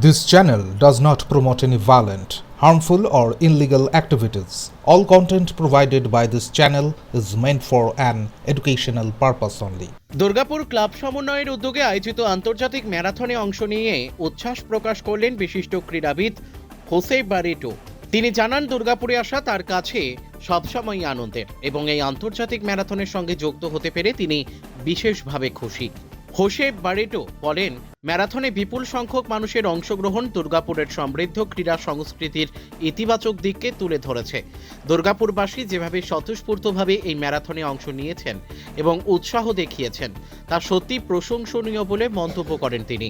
This channel does not promote any violent, harmful, or illegal activities. All content provided by this channel is meant for an educational purpose only. Durgapur club সমন্বয়ের উদ্যোগে আয়োজিত আন্তর্জাতিক ম্যারাথনে অংশ নিয়ে উচ্ছ্বাস প্রকাশ করলেন বিশিষ্ট ক্রীড়াবিদ হোসে বারেটো তিনি জানান দুর্গাপুরে আসা তার কাছে সবসময়ই আনন্দের এবং এই আন্তর্জাতিক ম্যারাথনের সঙ্গে যুক্ত হতে পেরে তিনি বিশেষভাবে খুশি হোসে বারেটো বলেন, ম্যারাথনে বিপুল সংখ্যক মানুষের অংশগ্রহণ দুর্গাপুরের সমৃদ্ধ ক্রীড়া সংস্কৃতির ইতিবাচক দিককে তুলে ধরেছে। দুর্গাপুরবাসী যেভাবে স্বতঃস্ফূর্তভাবে এই ম্যারাথনে অংশ নিয়েছেন এবং উৎসাহ দেখিয়েছেন, তা সত্যি প্রশংসনীয় বলে মন্তব্য করেন তিনি।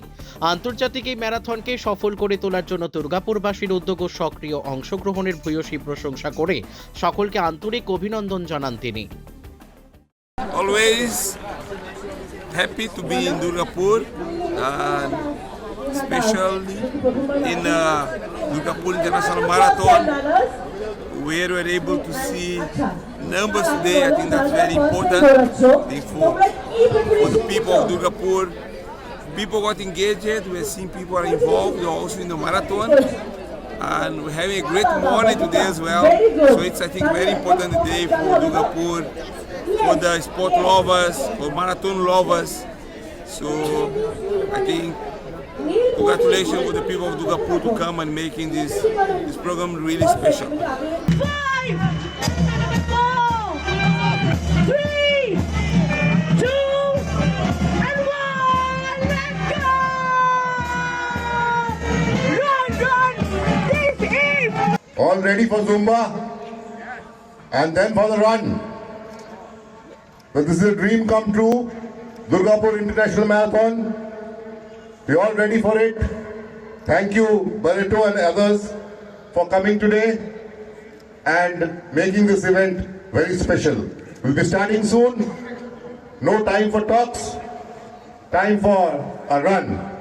আন্তর্জাতিক এই ম্যারাথনকে সফল করে তোলার জন্য দুর্গাপুরবাসীর উদ্যোগ ও সক্রিয় অংশগ্রহণের ভূয়সী প্রশংসা করে সকলকে আন্তরিক অভিনন্দন জানান তিনি। Happy to be in Durgapur and especially in uh, Durgapur International Marathon where we're able to see numbers today. I think that's very important for, for the people of Durgapur. People got engaged, we're seeing people are involved also in the marathon. And we're having a great morning today as well. So it's I think very important day for Durgapur, for the sport lovers, for marathon lovers. So I think congratulations to the people of Durgapur to come and making this this program really special. Five, four, three, two, and one. Let's go! Run, run! This is All ready for Zumba? And then for the run. So this is a dream come true. Durgapur International Marathon. We all ready for it? Thank you, Barreto and others, for coming today and making this event very special. We'll be starting soon. No time for talks. Time for a run.